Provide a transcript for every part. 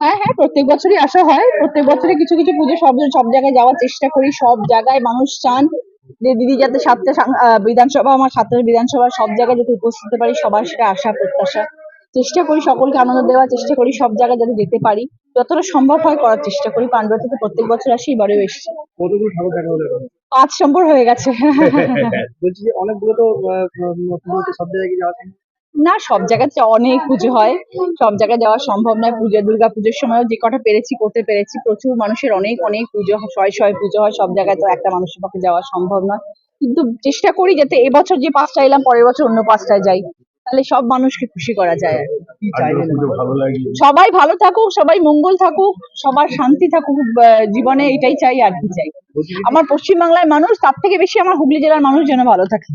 হ্যাঁ হ্যাঁ প্রত্যেক বছরই আসা হয়। প্রত্যেক বছরই কিছু কিছু পুজো সব সব জায়গায় যাওয়ার চেষ্টা করি। সব জায়গায় মানুষ চান যে দিদি যাতে সাতটা বিধানসভা আমার সাতটা বিধানসভা সব জায়গায় যাতে উপস্থিত হতে পারি সবার সেটা আশা প্রত্যাশা। চেষ্টা করি সকলকে আনন্দ দেওয়ার চেষ্টা করি সব জায়গায় যাতে যেতে পারি। যতটা সম্ভব হয় করার চেষ্টা করি। পাণ্ডুয়াতে তো প্রত্যেক বছর আসি এবারেও এসেছি? পাঁচ নম্বর হয়ে গেছে। বলছি অনেকগুলো তো সব জায়গায় যাওয়া? না, সব জায়গাতে অনেক পুজো হয়। সব জায়গায় যাওয়া সম্ভব নয়। পুজো, দুর্গা পুজোর সময়ও যে কটা পেরেছি, করতে পেরেছি। প্রচুর মানুষের অনেক অনেক পুজো হয়, শয় শয় পুজো হয়। সব জায়গায় তো একটা মানুষের পক্ষে যাওয়া সম্ভব নয়। কিন্তু চেষ্টা করি যাতে এবছর যে পাঁচটা এলাম, পরের বছর অন্য পাঁচটায় যাই। তাহলে সব মানুষকে খুশি করা যায় সবাই ভালো থাকুক সবাই মঙ্গল থাকুক সবার শান্তি থাকুক জীবনে এটাই চাই আর কি চাই যে আমার পশ্চিমবাংলার মানুষ তার থেকে বেশি আমার হুগলি জেলার মানুষ যেন ভালো থাকে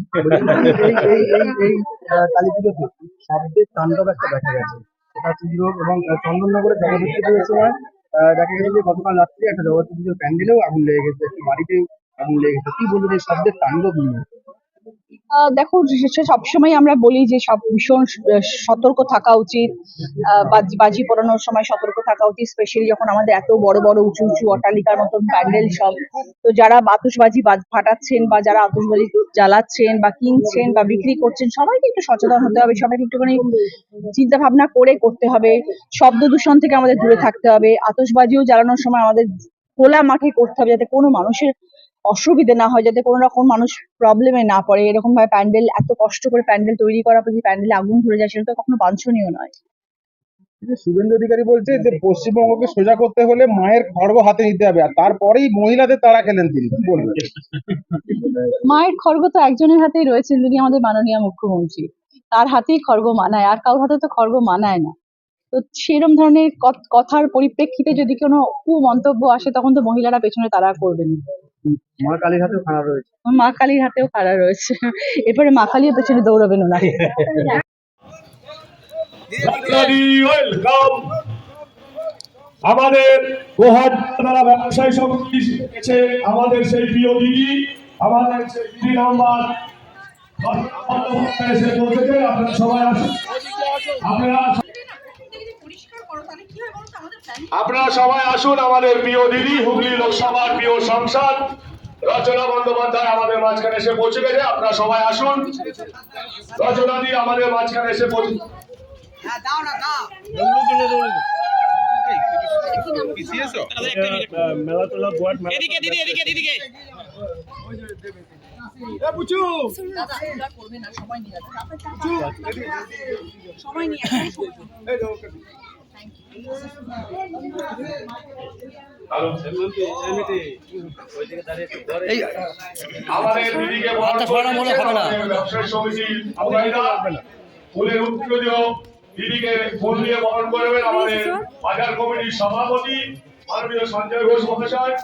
এবং আহ, জগদ্ধাত্রী পুজোর সময় আহ, দেখা গেছে যে গতকাল রাত্রে একটা জগদ্ধাত্রী পুজোর প্যান্ডেলেও আগুন লেগে গেছে একটি বাড়িতে আগুন লেগে গেছে কি বলবেন এই শব্দের তাণ্ডব নিয়ে দেখো সবসময় আমরা বলি যে সব ভীষণ সতর্ক থাকা উচিত। বাজি পোড়ানোর সময় সতর্ক থাকা উচিত স্পেশালি যখন আমাদের এত বড় বড়, উঁচু উঁচু অট্টালিকার মতন প্যান্ডেল সব। তো যারা আতশবাজি বাজ- ফাটাচ্ছেন বা যারা আতশবাজি জ্বালাচ্ছেন বা কিনছেন বা বিক্রি করছেন সবাইকে একটু সচেতন হতে হবে, সবাইকে একটুখানি চিন্তা ভাবনা করে করতে হবে। শব্দ দূষণ থেকে আমাদের দূরে থাকতে হবে। আতসবাজিও জ্বালানোর সময় আমাদের খোলা মাঠে করতে হবে, যাতে কোনো মানুষের অসুবিধে না হয় যাতে কোনো রকম মানুষ প্রবলেমে না পড়ে। এরকম ভাবে প্যান্ডেল এত কষ্ট করে প্যান্ডেল তৈরি করার পর যদি প্যান্ডেলে আগুন ধরে যায় সেটা তো কখনো বাঞ্ছনীয় নয়। শুভেন্দু অধিকারী বলছে যে পশ্চিমবঙ্গকে সোজা করতে হলে মায়ের খড়গ হাতে নিতে হবে আর তারপরেই মহিলাদের তাড়া খেলেন তিনি। বলবেন? মায়ের খড়গ তো একজনের হাতেই রয়েছে যিনি আমাদের মাননীয় মুখ্যমন্ত্রী। তার হাতেই খড়গ মানায় আর কারোর হাতে তো খড়গ মানায় না। তো সেরকম ধরনের কথ- কথার পরিপ্রেক্ষিতে যদি কোনো কু মন্তব্য আসে তখন তো মহিলারা পেছনে তারা করবেন মা কালীর হাতেও খারাপ রয়েছে। মা কালীর হাতেও খাড়া রয়েছে। এরপরে মা কালীর পেছনে দৌড়াবেন ওনারা। আমাদের গোহাট তারা ব্যবসায়ী সমিতি এসে আমাদের সেই প্রিয় দিদি আমাদের সেই দিদি নাম্বার এসে পৌঁছেছে। আপনারা সবাই আসুন। আপনারা আপনারা সবাই আসুন আমাদের প্রিয় দিদি হুগলি লোকসভার প্রিয় সংসদ রচনা বন্দ্যোপাধ্যায় আমাদের মাঝখানে এসে পৌঁছে গেছে আপনারা সবাই আসুন। রচনা দি আমাদের মাঝখানে এসে পৌঁছে আমাদের দিদিকে। ফুলের দিদিকে ফুল দিয়ে বরণ করবেন আমাদের বাজার কমিটির সভাপতি মাননীয় সঞ্জয় ঘোষ মহাশয়।